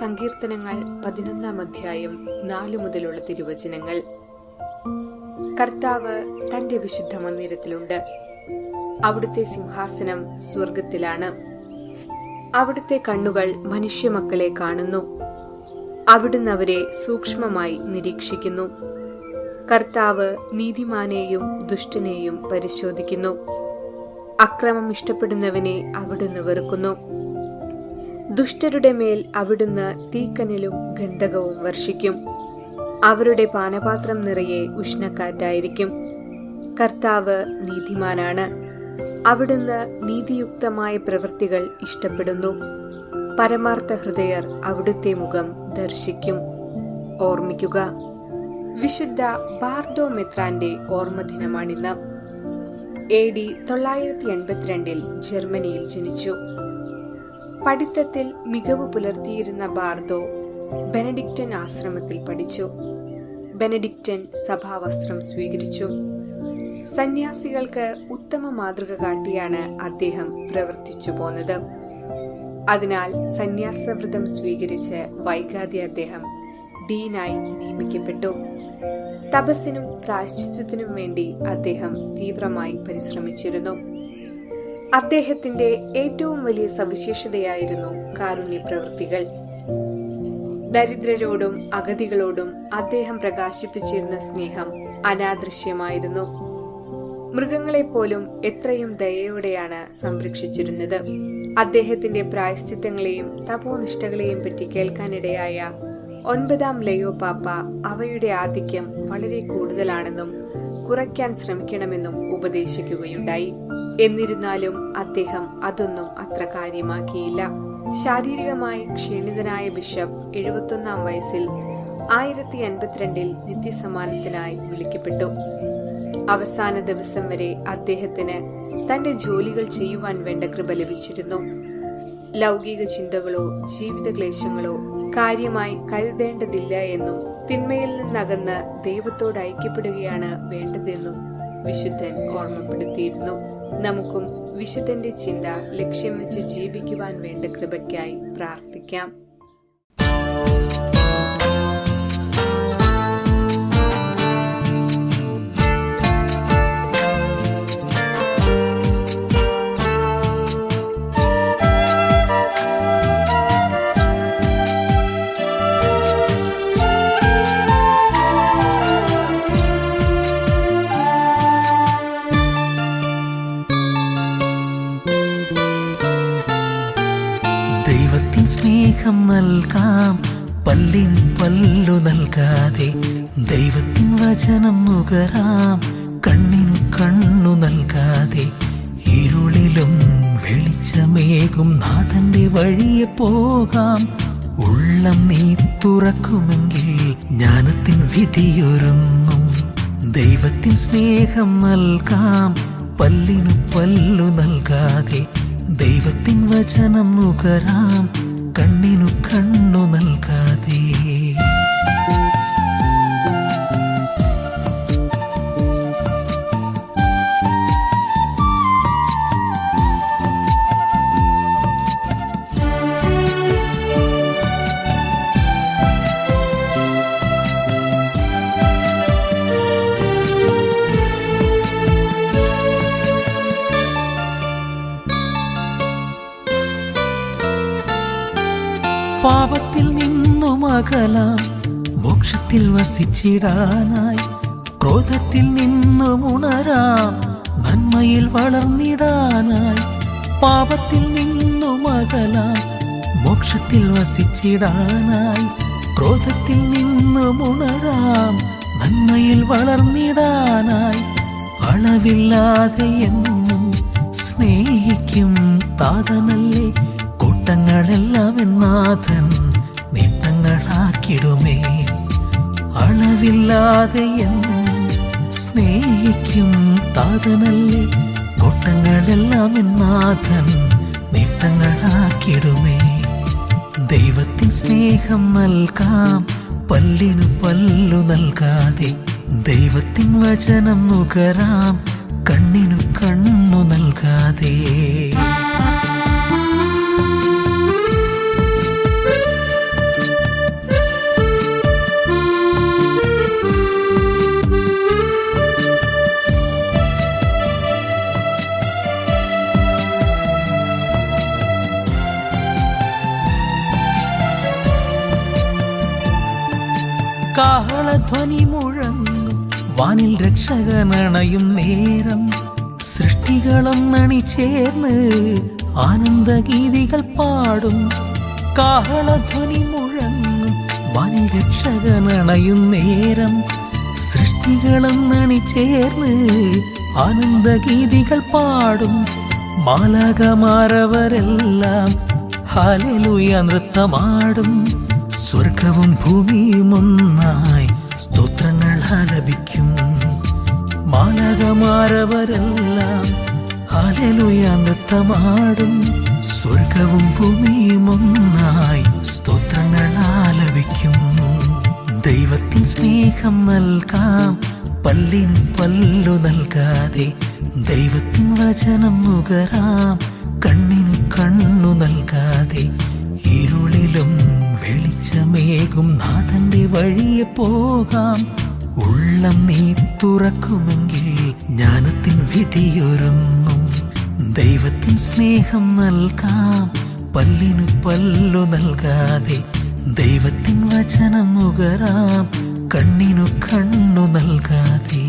സങ്കീർത്തനങ്ങൾ പതിനൊന്നാം അധ്യായം നാലു മുതലുള്ള തിരുവചനങ്ങൾ. കർത്താവ് തന്റെ വിശുദ്ധ മന്ദിരത്തിലുണ്ട്. അവിടുത്തെ സിംഹാസനം സ്വർഗത്തിലാണ് അവിടുത്തെ കണ്ണുകൾ മനുഷ്യമക്കളെ കാണുന്നു. അവിടുന്ന് അവരെ സൂക്ഷ്മമായി നിരീക്ഷിക്കുന്നു. കർത്താവ് നീതിമാനെയും ദുഷ്ടനെയും പരിശോധിക്കുന്നു. അക്രമം ഇഷ്ടപ്പെടുന്നവനെ അവിടുന്ന് വെറുക്കുന്നു. ദുഷ്ടരുടെ മേൽ അവിടുന്ന് തീക്കനലും ഗന്ധകവും വർഷിക്കും. അവരുടെ പാനപാത്രം നിറയെ ഉഷ്ണക്കാറ്റായിരിക്കും. കർത്താവ് നീതിമാനാണ്. അവിടുന്ന് നീതിയുക്തമായ പ്രവൃത്തികൾ ഇഷ്ടപ്പെടുന്നു. പരമാർത്ഥ ഹൃദയർ അവിടുത്തെ മുഖം ദർശിക്കും. ഓർമ്മിക്കുക വിശുദ്ധ ബാർഡോ മെത്രാന്റെ ഓർമ്മദിനമാണിന്ന്. എ ഡി തൊള്ളായിരത്തി എൺപത്തിരണ്ടിൽ ജർമ്മനിയിൽ ജനിച്ചു. പഠിത്തത്തിൽ മികവ് പുലർത്തിയിരുന്ന ബാർദോ ബെനഡിക്റ്റൻ ആശ്രമത്തിൽ പഠിച്ചു. ബെനഡിക്റ്റൻ സഭാവസ്ത്രം സ്വീകരിച്ചു. സന്യാസികൾക്ക് ഉത്തമ മാതൃക കാട്ടിയാണ് അദ്ദേഹം പ്രവർത്തിച്ചു പോന്നത്. അതിനാൽ സന്യാസവ്രതം സ്വീകരിച്ച് വൈകാതെ അദ്ദേഹം ഡീനായി നിയമിക്കപ്പെട്ടു. തപസ്സിനും പ്രാശ്ചിത്വത്തിനും വേണ്ടി അദ്ദേഹം തീവ്രമായി പരിശ്രമിച്ചിരുന്നു. അദ്ദേഹത്തിന്റെ ഏറ്റവും വലിയ സവിശേഷതയായിരുന്നു കാരുണ്യ പ്രവൃത്തികൾ ദരിദ്രരോടും അഗതികളോടും അദ്ദേഹം പ്രകാശിപ്പിച്ചിരുന്ന സ്നേഹം അനാദൃശ്യമായിരുന്നു. മൃഗങ്ങളെപ്പോലും എത്രയും ദയയോടെയാണ് സംരക്ഷിച്ചിരുന്നത്. അദ്ദേഹത്തിന്റെ പ്രായശ്ചിത്തങ്ങളെയും തപോനിഷ്ഠകളെയും പറ്റി കേൾക്കാനിടയായ ഒൻപതാം ലയോ പാപ്പ അവയുടെ ആധിക്യം വളരെ കൂടുതലാണെന്നും കുറയ്ക്കാൻ ശ്രമിക്കണമെന്നും ഉപദേശിക്കുകയുണ്ടായി. എന്നിരുന്നാലും അദ്ദേഹം അതൊന്നും അത്ര കാര്യമാക്കിയില്ല. ശാരീരികമായി ക്ഷീണിതനായ ബിഷപ്പ് എഴുപത്തൊന്നാം വയസ്സിൽ ആയിരത്തി അൻപത്തിരണ്ടിൽ നിത്യസമ്മാനത്തിനായി വിളിക്കപ്പെട്ടു. അവസാന ദിവസം വരെ അദ്ദേഹത്തിന് തന്റെ ജോലികൾ ചെയ്യുവാൻ വേണ്ട കൃപ ലഭിച്ചിരുന്നു. ലൗകിക ചിന്തകളോ ജീവിത ക്ലേശങ്ങളോ കാര്യമായി കരുതേണ്ടതില്ല എന്നും തിന്മയിൽ നിന്നകന്ന് ദൈവത്തോട് ഐക്യപ്പെടുകയാണ് വേണ്ടതെന്നും വിശുദ്ധൻ ഓർമ്മപ്പെടുത്തിയിരുന്നു. നമുക്കും വിശുദ്ധന്റെ ചിന്ത ലക്ഷ്യം വെച്ച് ജീവിക്കുവാൻ വേണ്ട കൃപയ്ക്കായി പ്രാർത്ഥിക്കാം. സ്നേഹം നൽകാം. പല്ലിൻ പല്ലു നൽകാതെ ദൈവത്തിൻ വചനം നുകരാം. കണ്ണിനു കണ്ണു നൽകാതെ ഇരുളിലും വെളിച്ചമേകും. നാഥന്റെ വഴിയെ പോകാം. ഉള്ളം നീ തുറക്കുമെങ്കിൽ ജ്ഞാനത്തിൻ വിധിയൊരുങ്ങും. ദൈവത്തിൻ സ്നേഹം നൽകാം. പല്ലിനു പല്ലു നൽകാതെ ദൈവത്തിൻ വചനം നുകരാം. കണ്ണിനു കണ്ണു നൽകാതെ പാപത്തിൽ നിന്നും അകലാം. മോക്ഷത്തിൽ വസിച്ചിടാനായി ക്രോധത്തിൽ നിന്നും ഉണരാം. നന്മയിൽ വളർന്നിടാനായി പാപത്തിൽ നിന്നും അകലാം. മോക്ഷത്തിൽ വസിച്ചിടാനായി ക്രോധത്തിൽ നിന്നും ഉണരാം. നന്മയിൽ വളർന്നിടാനായി അളവില്ലാതെ എന്നും സ്നേഹിക്കും താതനല്ലേ കൂട്ടങ്ങളെല്ലാം നാഥൻ നേട്ടങ്ങളാക്കിടുമേ അളവില്ലാതെ സ്നേഹിക്കും താതനല്ലേ. കൂട്ടങ്ങളെല്ലാം എന്നാഥൻ നേട്ടങ്ങളാക്കിടുമേ ദൈവത്തിൻ സ്നേഹം നൽകാം പല്ലിനു പല്ലു നൽകാതെ. ദൈവത്തിൻ വചനം നുകരാം കണ്ണിനു കണ്ണു നൽകാതെ. കാഹളധ്വനി മുഴങ്ങും. വാനിൽ രക്ഷകനണയും നേരം. സൃഷ്ടികളൊന്നണി ചേർന്ന് ആനന്ദഗീതികൾ പാടും. കാഹളധ്വനി മുഴങ്ങും. വാനിൽ രക്ഷകനണയും നേരം. സൃഷ്ടികളൊന്നണി ചേർന്ന് ആനന്ദഗീതികൾ പാടും. മാലാകമാരവരെല്ലാം ഹാലലുയ നൃത്തമാടും. സ്വർഗവും ഭൂമിയും ഒന്നായി സ്തോത്രങ്ങൾ ആലപിക്കും. മാലകമാരവരെല്ലാം ഹാലലുയ നൃത്തമാടും. സ്വർഗവും ഭൂമിയും ഒന്നായി സ്തോത്രങ്ങൾ ആലപിക്കും. ദൈവത്തിൻ സ്നേഹം നൽകാം പല്ലിന് പല്ലു നൽകാതെ ദൈവത്തിൻ വചനം നുകരാം കണ്ണിനു കണ്ണു നൽകാതെ വഴിയെ പോകാം. ഉള്ളം നീ തുറക്കുമെങ്കിൽ ജ്ഞാനത്തിൻ വിധിയൊരുങ്ങും. ദൈവത്തിൻ സ്നേഹം നൽകാം. പല്ലിനു പല്ലു നൽകാതെ ദൈവത്തിൻ വചനം മുകരാം കണ്ണിനു കണ്ണു നൽകാതെ